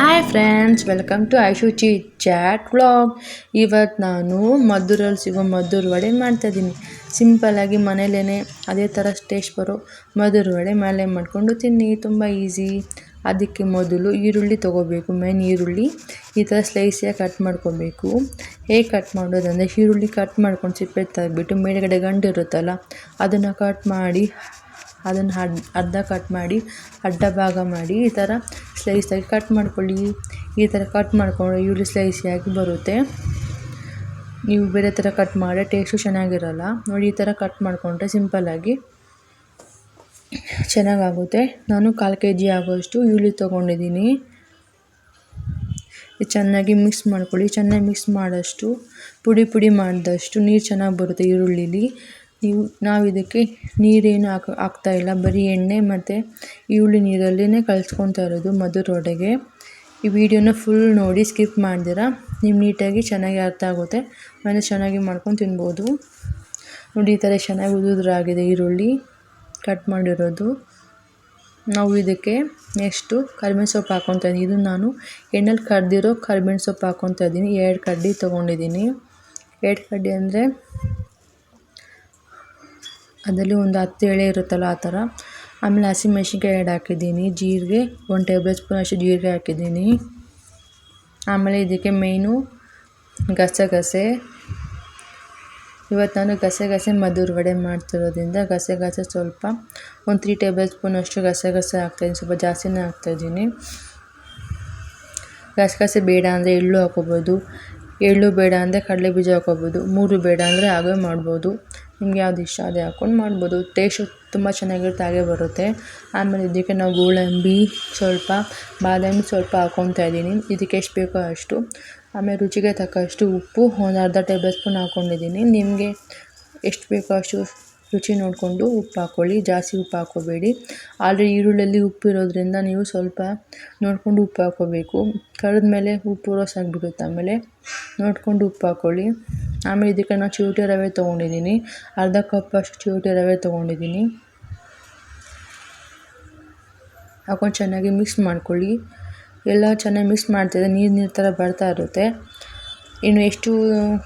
Hi friends welcome to Aishuchi chat vlog ಇವತ್ತು ನಾನು ಮದ್ದೂರಲ್ಲಿ ಸಿಗೋ ಮದ್ದೂರು ವಡೆ ಮಾಡ್ತಾಯಿದ್ದೀನಿ ಸಿಂಪಲ್ಲಾಗಿ ಮನೇಲೇ ಅದೇ ಥರ ಸ್ಟೇಸ್ಟ್ ಬರೋ ಮದ್ದೂರು ವಡೆ ಮೇಲೆ ಮಾಡಿಕೊಂಡು ತಿನ್ನಿ, ತುಂಬ ಈಸಿ ಅದಕ್ಕೆ ಮೊದಲು ಈರುಳ್ಳಿ ತೊಗೋಬೇಕು ಮೇನ್ ಈರುಳ್ಳಿ. ಈ ಥರ ಸ್ಲೈಸಿಯಾಗಿ ಕಟ್ ಮಾಡ್ಕೊಬೇಕು. ಹೇಗೆ ಕಟ್ ಮಾಡೋದಂದರೆ ಈರುಳ್ಳಿ ಕಟ್ ಮಾಡ್ಕೊಂಡು ಸಿಪ್ಪೆ ತೆಗೆದ್ಬಿಟ್ಟು ಮೇಲ್ಗಡೆ ಗಂಟು ಇರುತ್ತಲ್ಲ, ಅದನ್ನು ಕಟ್ ಮಾಡಿ ಅದನ್ನು ಅರ್ಧ ಕಟ್ ಮಾಡಿ ಅಡ್ಡ ಭಾಗ ಮಾಡಿ, ಈ ಥರ ಸ್ಲೈಸಾಗಿ ಕಟ್ ಮಾಡ್ಕೊಳ್ಳಿ. ಈ ಥರ ಕಟ್ ಮಾಡಿಕೊಂಡು ಈರುಳ್ಳಿ ಸ್ಲೈಸಿಯಾಗಿ ಬರುತ್ತೆ. ನೀವು ಬೇರೆ ಥರ ಕಟ್ ಮಾಡಿ ಟೇಸ್ಟು ಚೆನ್ನಾಗಿರಲ್ಲ. ನೋಡಿ, ಈ ಥರ ಕಟ್ ಮಾಡಿಕೊಂಡ್ರೆ ಸಿಂಪಲ್ಲಾಗಿ ಚೆನ್ನಾಗಾಗುತ್ತೆ. ನಾನು ಕಾಲು ಕೆ ಜಿ ಆಗೋಷ್ಟು ಈರುಳ್ಳಿ ತೊಗೊಂಡಿದ್ದೀನಿ. ಚೆನ್ನಾಗಿ ಮಿಕ್ಸ್ ಮಾಡ್ಕೊಳ್ಳಿ. ಚೆನ್ನಾಗಿ ಮಿಕ್ಸ್ ಮಾಡೋಷ್ಟು, ಪುಡಿ ಪುಡಿ ಮಾಡಿದಷ್ಟು ನೀರು ಚೆನ್ನಾಗಿ ಬರುತ್ತೆ ಈರುಳ್ಳಿಲಿ. ನೀವು ನಾವು ಇದಕ್ಕೆ ನೀರೇನು ಹಾಕ್ ಹಾಕ್ತಾ ಇಲ್ಲ. ಬರೀ ಎಣ್ಣೆ ಮತ್ತು ಈರುಳ್ಳಿ ನೀರಲ್ಲೇ ಕಲಸ್ಕೊತಾ ಇರೋದು ಮಧುರ ವಡೆಗೆ. ಈ ವಿಡಿಯೋನ ಫುಲ್ ನೋಡಿ ಸ್ಕಿಪ್ ಮಾಡ್ದಿರ ನಿಮ್ಮ ನೀಟಾಗಿ ಚೆನ್ನಾಗಿ ಅರ್ಥ ಆಗುತ್ತೆ. ಮನೆ ಚೆನ್ನಾಗಿ ಮಾಡ್ಕೊಂಡು ತಿನ್ಬೋದು. ನೋಡಿ, ಈ ಥರ ಚೆನ್ನಾಗಿ ಉದುದ್ರಾಗಿದೆ ಈರುಳ್ಳಿ. ಕಟ್ ಮಾಡಿರೋದು. ನಾವು ಇದಕ್ಕೆ ನೆಕ್ಸ್ಟು ಕರ್ಬೇವಿನ ಸೊಪ್ಪು ಹಾಕ್ಕೊತಾ ಇದ್ದೀನಿ ಇದು ನಾನು ಎಣ್ಣೆಲಿ ಕರೆದಿರೋ ಕರ್ಬೇವಿನ ಸೊಪ್ಪು ಹಾಕ್ಕೊತಾ ಇದ್ದೀನಿ ಎರಡು ಕಡ್ಡಿ ತೊಗೊಂಡಿದ್ದೀನಿ ಎರಡು ಕಡ್ಡಿ ಅಂದರೆ ಅದರಲ್ಲಿ ಒಂದು ಹತ್ತು ಎಳೆ ಇರುತ್ತಲ್ಲ ಆ ಥರ. ಆಮೇಲೆ ಹಸಿಮೆಣ್ಸಿನ್ಕಾಯಿ ಎರಡು ಹಾಕಿದ್ದೀನಿ. ಜೀರಿಗೆ, ಒಂದು ಟೇಬಲ್ ಸ್ಪೂನ್ ಅಷ್ಟು ಜೀರಿಗೆ ಹಾಕಿದ್ದೀನಿ. ಆಮೇಲೆ ಇದಕ್ಕೆ ಮೇನು ಗಸಗಸೆ ಇವತ್ತು ನಾನು ಗಸಗಸೆ ಮಧುರ ವಡೆ ಮಾಡ್ತಿರೋದ್ರಿಂದ ಗಸಗಸೆ ಸ್ವಲ್ಪ. ಒಂದು ತ್ರೀ ಟೇಬಲ್ ಸ್ಪೂನ್ ಅಷ್ಟು ಗಸಗಸೆ ಹಾಕ್ತಾಯಿದ್ದೀನಿ ಸ್ವಲ್ಪ ಜಾಸ್ತಿನೇ ಹಾಕ್ತಾಯಿದ್ದೀನಿ ಗಸಗಸೆ ಬೇಡ ಅಂದರೆ ಎಳ್ಳು ಹಾಕೋಬೋದು. ಎಳ್ಳು ಬೇಡ ಅಂದರೆ ಕಡಲೆ ಬೀಜ ಹಾಕೋಬೋದು. ಮೂರು ಬೇಡ ಅಂದರೆ ಹಾಗೆ ಮಾಡ್ಬೋದು. ನಿಮ್ಗೆ ಯಾವ್ದು ಇಷ್ಟ ಅದೇ ಹಾಕ್ಕೊಂಡು ಮಾಡ್ಬೋದು. ಟೇಸ್ಟು ತುಂಬ ಚೆನ್ನಾಗಿರುತ್ತೆ, ಹಾಗೆ ಬರುತ್ತೆ. ಆಮೇಲೆ ಇದಕ್ಕೆ ನಾವು ಗೋಡಂಬಿ ಸ್ವಲ್ಪ, ಬಾದಾಮಿ ಸ್ವಲ್ಪ ಹಾಕ್ಕೊತಾ ಇದ್ದೀನಿ. ಇದಕ್ಕೆ ಎಷ್ಟು ಬೇಕೋ ಅಷ್ಟು. ಆಮೇಲೆ ರುಚಿಗೆ ತಕ್ಕಷ್ಟು ಉಪ್ಪು, ಒಂದು ಅರ್ಧ ಟೇಬಲ್ ಸ್ಪೂನ್ ಹಾಕ್ಕೊಂಡಿದ್ದೀನಿ ನಿಮಗೆ ಎಷ್ಟು ಬೇಕೋ ಅಷ್ಟು ರುಚಿ ನೋಡಿಕೊಂಡು ಉಪ್ಪು ಹಾಕ್ಕೊಳ್ಳಿ ಜಾಸ್ತಿ ಉಪ್ಪು ಹಾಕ್ಕೋಬೇಡಿ. ಆದರೆ ಈರುಳ್ಳಿಯಲ್ಲಿ ಉಪ್ಪು ಇರೋದ್ರಿಂದ ನೀವು ಸ್ವಲ್ಪ ನೋಡಿಕೊಂಡು ಉಪ್ಪು ಹಾಕ್ಕೋಬೇಕು. ಕರೆದ ಮೇಲೆ ಉಪ್ಪು ರೋಸ್ ಆಗಿಬಿಡುತ್ತೆ ಆಮೇಲೆ ನೋಡಿಕೊಂಡು ಉಪ್ಪು ಹಾಕ್ಕೊಳ್ಳಿ ಆಮೇಲೆ ಇದಕ್ಕೆ ನಾನು ಚೂಟಿ ರವೆ ತೊಗೊಂಡಿದ್ದೀನಿ. ಅರ್ಧ ಕಪ್ ಅಷ್ಟು ಚಿರೋಟಿ ರವೆ ತೊಗೊಂಡಿದ್ದೀನಿ. ಹಾಕೊಂಡು ಚೆನ್ನಾಗಿ ಮಿಕ್ಸ್ ಮಾಡ್ಕೊಳ್ಳಿ. ಎಲ್ಲ ಚೆನ್ನಾಗಿ ಮಿಕ್ಸ್ ಮಾಡ್ತಿದ್ರೆ ನೀರು ನೀರು ಥರ ಬರ್ತಾ ಇರುತ್ತೆ. ಇನ್ನು ಎಷ್ಟು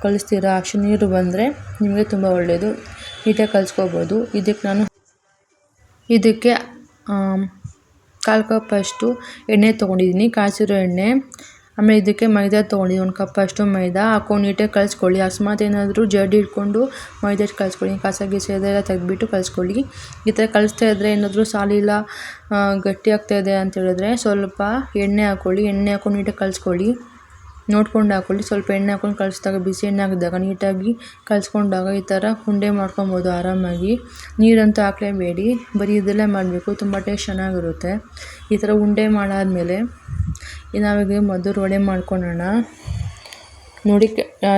ಕಲಿಸ್ತೀರಾ ಅಷ್ಟು ನೀರು ಬಂದರೆ ನಿಮಗೆ ತುಂಬ ಒಳ್ಳೆಯದು ನೀಟಾಗಿ ಕಲಿಸ್ಕೋಬೋದು. ಇದಕ್ಕೆ ನಾನು ಇದಕ್ಕೆ ಕಾಲು ಕಪ್ ಅಷ್ಟು ಎಣ್ಣೆ ತೊಗೊಂಡಿದ್ದೀನಿ ಕಾಯಿಸಿರೋ ಎಣ್ಣೆ. ಆಮೇಲೆ ಇದಕ್ಕೆ ಮೈದಾ ತೊಗೊಂಡಿದ್ದೀನಿ ಒಂದು ಕಪ್ ಅಷ್ಟು ಮೈದಾ. ಹಾಕೊಂಡು ನೀಟಾಗಿ ಕಲಿಸ್ಕೊಳ್ಳಿ. ಅಕಸ್ಮಾತ್ ಏನಾದರೂ ಜಡ್ಡಿ ಇಟ್ಕೊಂಡು ಮೈದಾ ಕಲಿಸ್ಕೊಳ್ಳಿ. ಕಸ ಗಿಸ ಇದೆಲ್ಲ ತೆಗೆದ್ಬಿಟ್ಟು ಕಲಿಸ್ಕೊಳ್ಳಿ. ಈ ಥರ ಕಲಿಸ್ತಾ ಇದ್ದರೆ ಏನಾದರೂ ಸಾಲಿಲ್ಲ ಗಟ್ಟಿ ಆಗ್ತಾಯಿದೆ ಅಂತ ಹೇಳಿದ್ರೆ ಸ್ವಲ್ಪ ಎಣ್ಣೆ ಹಾಕ್ಕೊಳ್ಳಿ ಎಣ್ಣೆ ಹಾಕೊಂಡು ನೀಟಾಗಿ ಕಲಿಸ್ಕೊಳ್ಳಿ. ನೋಡ್ಕೊಂಡು ಹಾಕೊಳ್ಳಿ. ಸ್ವಲ್ಪ ಎಣ್ಣೆ ಹಾಕ್ಕೊಂಡು ಕಲಿಸಿದಾಗ, ಬಿಸಿ ಎಣ್ಣೆ ಹಾಕಿದಾಗ, ನೀಟಾಗಿ ಕಲಿಸ್ಕೊಂಡಾಗ ಈ ಥರ ಉಂಡೆ ಮಾಡ್ಕೊಬೋದು ಆರಾಮಾಗಿ. ನೀರಂತೂ ಹಾಕಲೇಬೇಡಿ. ಬರೀ ಮಾಡಬೇಕು. ತುಂಬ ಟೇಸ್ಟ್ ಚೆನ್ನಾಗಿರುತ್ತೆ. ಈ ಥರ ಉಂಡೆ ಮಾಡಾದಮೇಲೆ ನಾವೀಗ ಮಧುರ ವಡೆ ಮಾಡ್ಕೊಳ್ಳೋಣ ನೋಡಿ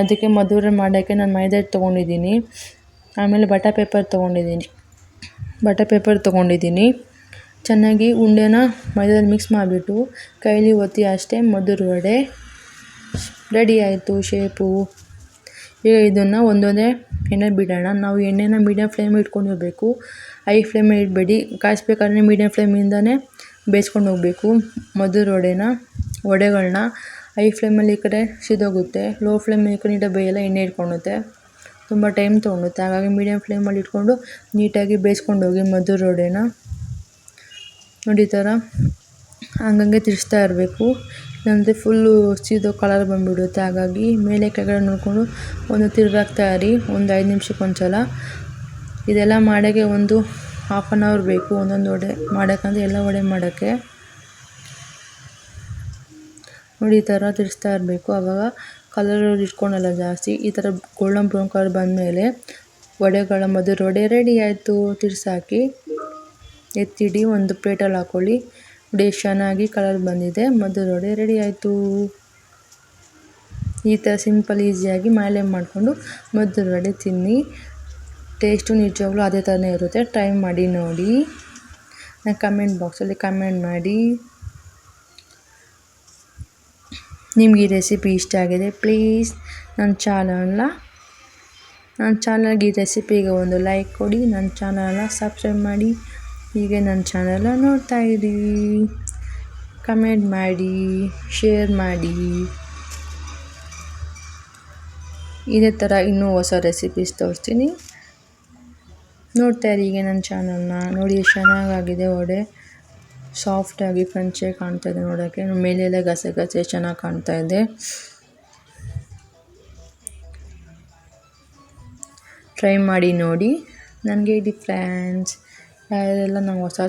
ಅದಕ್ಕೆ ಮಧುರ ಮಾಡೋಕ್ಕೆ ನಾನು ಮೈದಾ ಹಿಟ್ಟು ತೊಗೊಂಡಿದ್ದೀನಿ. ಆಮೇಲೆ ಬಟರ್ ಪೇಪರ್ ತೊಗೊಂಡಿದ್ದೀನಿ. ಬಟರ್ ಪೇಪರ್ ತೊಗೊಂಡಿದ್ದೀನಿ. ಚೆನ್ನಾಗಿ ಉಂಡೆನ ಮೈದಾದಲ್ಲಿ ಮಿಕ್ಸ್ ಮಾಡಿಬಿಟ್ಟು, ಕೈಲಿ ಒತ್ತಿ ಅಷ್ಟೇ ಮಧುರ ವಡೆ. ರೆಡಿ ಆಯಿತು ಶೇಪು ಈಗ ಇದನ್ನು ಒಂದೊಂದೇ ಎಣ್ಣೆ ಬಿಡೋಣ. ನಾವು ಎಣ್ಣೆನ ಮೀಡಿಯಮ್ ಫ್ಲೇಮ್ ಇಟ್ಕೊಂಡಿರಬೇಕು ಐ ಫ್ಲೇಮ್ ಇಡಬೇಡಿ. ಕಾಯಿಸ್ಬೇಕಾದ್ರೆ ಮೀಡಿಯಮ್ ಫ್ಲೇಮಿಂದನೇ ಬೇಯಿಸ್ಕೊಂಡು ಹೋಗಬೇಕು. ಮಧುರ ವಡೆನ ವಡೆಗಳನ್ನ ಐ ಫ್ಲೇಮಲ್ಲಿ ಈ ಕಡೆ ಸಿದೋಗುತ್ತೆ. ಲೋ ಫ್ಲೇಮಲ್ಲಿ ಈ ಕಡೆ ನೀಟಾಗಿ ಬೇಯಲ್ಲ, ಎಣ್ಣೆ ಇಟ್ಕೊಳುತ್ತೆ ತುಂಬ ಟೈಮ್ ತೊಗೊಳುತ್ತೆ ಹಾಗಾಗಿ ಮೀಡಿಯಮ್ ಫ್ಲೇಮಲ್ಲಿ ಇಟ್ಕೊಂಡು ನೀಟಾಗಿ ಬೇಯಿಸ್ಕೊಂಡು ಹೋಗಿ ಮಧುರ ವಡೆನ ನೋಡಿ ಥರ ಹಂಗಂಗೆ ತಿರ್ಸ್ತಾ ಇರಬೇಕು. ಇಲ್ಲಾಂದರೆ ಫುಲ್ಲು ಸೀದೋ ಕಲರ್ ಬಂದುಬಿಡುತ್ತೆ. ಹಾಗಾಗಿ ಮೇಲೆ ಕೆಳಗಡೆ ನೋಡಿಕೊಂಡು ಒಂದು ತಿರುಗಾಕ್ತಾ ಇರಿ. ಒಂದು ಐದು ನಿಮಿಷಕ್ಕೆ ಸಲ ಇದೆಲ್ಲ ಮಾಡೋಕ್ಕೆ ಒಂದು ಹಾಫ್ ಆನ್ ಅವರ್ ಬೇಕು. ಒಂದೊಂದು ವಡೆ ಮಾಡೋಕ್ಕಂದ್ರೆ ಎಲ್ಲ ವಡೆ ಮಾಡೋಕ್ಕೆ. ನೋಡಿ, ಈ ಥರ ತಿರ್ಸ್ತಾ ಇರಬೇಕು. ಆವಾಗ ಕಲರ್ ಇಟ್ಕೊಂಡಲ್ಲ ಜಾಸ್ತಿ. ಈ ಥರ ಗೋಲ್ಡನ್ ಬ್ರೌನ್ ಕಲರ್ ಬಂದಮೇಲೆ ವಡೆಗಳ ಮದುವೆ ವಡೆ ರೆಡಿ ಆಯಿತು. ತಿರ್ಸಾಕಿ ಎತ್ತಿಡಿ. ಒಂದು ಪ್ಲೇಟಲ್ಲಿ ಹಾಕ್ಕೊಳ್ಳಿ ನೋಡಿ ಆಗಿ ಕಲರ್ ಬಂದಿದೆ. ಮದ್ದು ವಡೆ ರೆಡಿ ಆಯಿತು. ಈ ಥರ ಸಿಂಪಲ್ ಈಸಿಯಾಗಿ ಮನೇಲೆ ಮಾಡಿಕೊಂಡು ಮದ್ದು ವಡೆ ತಿನ್ನಿ. ಟೇಸ್ಟು ನಿಜವಾಗ್ಲೂ ಅದೇ ಥರನೇ ಇರುತ್ತೆ. ಟ್ರೈ ಮಾಡಿ ನೋಡಿ. ನಾನು ಕಮೆಂಟ್ ಬಾಕ್ಸಲ್ಲಿ ಕಮೆಂಟ್ ಮಾಡಿ. ನಿಮಗೆ ಈ ರೆಸಿಪಿ ಇಷ್ಟ ಆಗಿದೆ ಪ್ಲೀಸ್ ನನ್ನ ಚಾನಲ್ನ ನನ್ನ ಚಾನಲ್ಗೆ ಈ ರೆಸಿಪಿಗೆ ಒಂದು ಲೈಕ್ ಕೊಡಿ. ನನ್ನ ಚಾನಲ್ನ ಸಬ್ಸ್ಕ್ರೈಬ್ ಮಾಡಿ. ಹೀಗೆ ನನ್ನ ಚಾನಲ್ನ ನೋಡ್ತಾ ಇರಿ. ಕಮೆಂಟ್ ಮಾಡಿ, ಶೇರ್ ಮಾಡಿ. ಇದೇ ಥರ ಇನ್ನೂ ಹೊಸ ರೆಸಿಪೀಸ್ ತೋರಿಸ್ತೀನಿ. ನೋಡ್ತಾ ಇರಿ ಈಗ ನನ್ನ ಚಾನಲ್ನ ನೋಡಿ ಎಷ್ಟು ಚೆನ್ನಾಗಾಗಿದೆ ಒಡೆ ಸಾಫ್ಟಾಗಿ ಕಂಚೆ ಕಾಣ್ತಾ ಇದೆ ನೋಡೋಕ್ಕೆ. ಮೇಲೆಲ್ಲ ಗಸೆ ಗಸೆ ಚೆನ್ನಾಗಿ ಕಾಣ್ತಾ ಇದೆ. ಟ್ರೈ ಮಾಡಿ ನೋಡಿ. ನನಗೆ ಇಡಿ ಫ್ರೆಂಡ್ಸ್ ಯಾರೆಲ್ಲ ನಾವು ಹೊಸ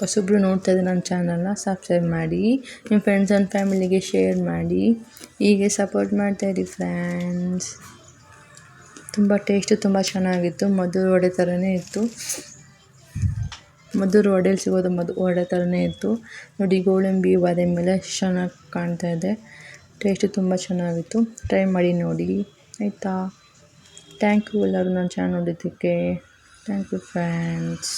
ಹೊಸಬ್ರು ನೋಡ್ತಾ ಇದ್ದೆ ನನ್ನ ಚಾನಲ್ನ ಸಬ್ಸ್ಕ್ರೈಬ್ ಮಾಡಿ, ನಿಮ್ಮ ಫ್ರೆಂಡ್ಸ್ ಆ್ಯಂಡ್ ಫ್ಯಾಮಿಲಿಗೆ ಶೇರ್ ಮಾಡಿ, ಹೀಗೆ ಸಪೋರ್ಟ್ ಮಾಡ್ತಾಯಿರಿ ಫ್ರೆಂಡ್ಸ್ ತುಂಬ ಟೇಸ್ಟು ತುಂಬ ಚೆನ್ನಾಗಿತ್ತು, ಮಧುರ ವಡೆ ಥರನೇ ಇತ್ತು. ಮಧುರ ವಡೆಯಲ್ಲಿ ಸಿಗೋದು ಮಧು, ವಡೆ ಥರನೇ ಇತ್ತು. ನೋಡಿ, ಗೋಡಂಬಿ ವಡೆ ಮೇಲೆ ಚೆನ್ನಾಗಿ ಕಾಣ್ತಾ ಇದೆ. ಟೇಸ್ಟು ತುಂಬ ಚೆನ್ನಾಗಿತ್ತು. ಟ್ರೈ ಮಾಡಿ ನೋಡಿ. ಆಯಿತಾ? ಥ್ಯಾಂಕ್ ಯು ಎಲ್ಲರೂ ನನ್ನ ಚಾನಲ್ ನೋಡಿದ್ದಕ್ಕೆ ಥ್ಯಾಂಕ್ ಯು ಫ್ರೆಂಡ್ಸ್